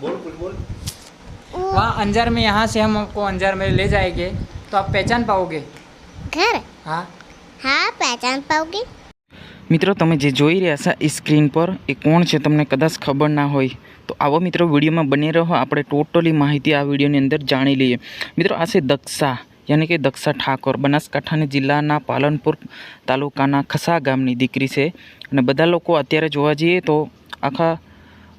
बोल कुछ बोल वहाँ अंजार में यहाँ से हम आपको अंजार में ले जाएंगे तो आप पहचान पाओगे घर हाँ हाँ पहचान पाओगे મિત્રો તમે જે જોઈ રહ્યા છો એ સ્ક્રીન પર એ કોણ છે તમને કદાચ ખબર ના હોય તો આવો મિત્રો વિડીયોમાં બની રહો આપણે ટોટલી માહિતી આ વિડીયોની અંદર જાણી લઈએ મિત્રો આ છે દક્ષા યાની કે દક્ષા ઠાકોર બનાસકાંઠાના જિલ્લાના પાલનપુર તાલુકાના ખસા ગામની દીકરી છે અને બધા લોકો અત્યારે જોવા જઈએ તો આખા અ,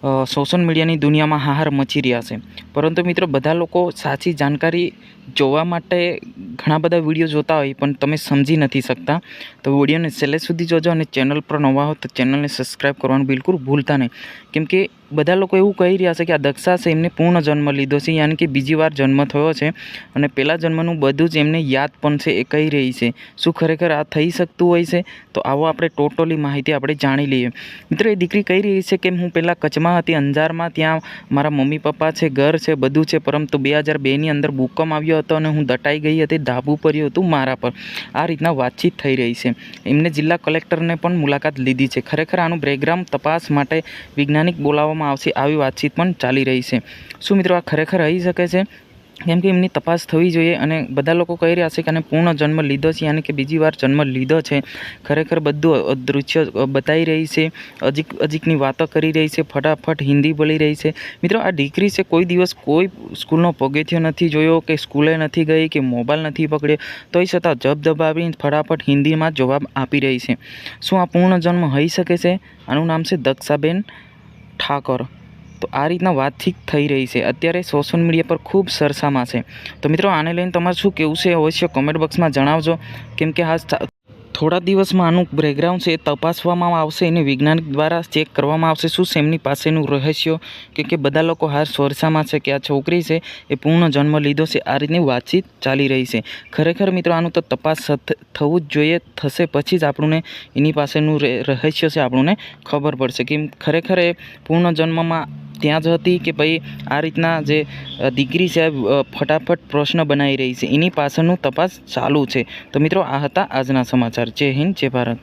સોશિયલ મીડિયાની દુનિયામાં હાહાર મચી રહ્યા છે. પરંતુ મિત્રો, બધા લોકો સાચી જાણકારી જોવા માટે ઘણા બધા વીડિયો જોતા હોય, પણ તમે સમજી નથી શકતા. તો વિડીયોને છેલ્લે સુધી જોજો અને ચેનલ પર નવા હો તો ચેનલને સબસ્ક્રાઈબ કરવાનું બિલકુલ ભૂલતા નહીં. કેમ કે બધા લોકો એવું કહી રહ્યા છે કે આ દક્ષાસે એમને પૂર્ણ જન્મ લીધો છે, યાની કે બીજી વાર જન્મ થયો છે. અને પહેલા જન્મનું બધું જ એમને યાદ પણ છે, એ કહી રહી છે. શું ખરેખર આ થઈ શકતું હોય છે? તો આવો આપણે ટોટલી માહિતી આપણે જાણી લઈએ. મિત્રો, એ દીકરી કહી રહી છે કે હું પહેલાં કચ્છમાં હતી, અંજારમાં ત્યાં મારા મમ્મી પપ્પા છે, ઘર છે, બધું છે, પરંતુ બે હજાર બેની અંદર ભૂકંપ આવ્યો હતો અને હું દટાઈ ગઈ હતી, ધાબુ પડ્યું હતું મારા પર. આ રીતના વાતચીત થઈ રહી છે. એમને જિલ્લા કલેક્ટરને પણ મુલાકાત લીધી છે. ખરેખર આનું બ્રેકગ્રાઉન્ડ તપાસ માટે વૈજ્ઞાનિક બોલાવવામાં આવશે આવી વાતચીત પણ ચાલી રહી છે. શું મિત્રો આ ખરેખર રહી શકે છે? કેમ કે એમની તપાસ થવી જોઈએ અને બધા લોકો કહી રહ્યા છે કે આને પૂર્ણ જન્મ લીધો છે યાની કે બીજી વાર જન્મ લીધો છે. ખરેખર બધું દૃશ્ય બતાવી રહી છે. અજીક, અજીકની વાતો કરી રહી છે, ફટાફટ હિન્દી બોલી રહી છે. મિત્રો આ દીકરી છે કોઈ દિવસ કોઈ સ્કૂલનો પગથિયો નથી જોયો કે સ્કૂલે નથી ગઈ કે મોબાઈલ નથી પકડ્યો. તોય છતાં જબ દબાવીને ફટાફટ હિન્દીમાં જવાબ આપી રહી છે. શું આ પૂર્ણ જન્મ હોઈ શકે છે? આનું નામ છે દક્ષાબેન ઠાકોર. તો આ રીતના વાતચીત થઈ રહી છે. અત્યારે સોશિયલ મીડિયા પર ખૂબ સરસામાં છે. તો મિત્રો આને લઈને તમારે શું કહેવું છે અવશ્ય કોમેન્ટ બોક્સમાં જણાવજો. કેમ કે સા- થોડા દિવસમાં આનું બ્રેકગ્રાઉન્ડ છે એ તપાસવામાં આવશે એને વૈજ્ઞાનિક દ્વારા ચેક કરવામાં આવશે શું એમની પાસેનું રહસ્ય કે કે બધા લોકો હાર સોરસામાં છે કે આ છોકરી છે એ પૂર્ણ જન્મ લીધો છે, આ રીતની વાતચીત ચાલી રહી છે. ખરેખર મિત્રો આનું તો તપાસ થવું જ જોઈએ, થશે પછી જ આપણને એની પાસેનું રહસ્ય છે, આપણને ખબર પડશે. કે ખરેખર એ પૂર્ણ જન્મમાં ત્યાં જ હતી કે ભાઈ આ રીતના જે દીકરી છે ફટાફટ પ્રશ્ન બનાવી રહી છે. એની પાછળનું તપાસ ચાલુ છે. તો મિત્રો, આ હતા આજના સમાચાર. જય હિન્દ, જય ભારત.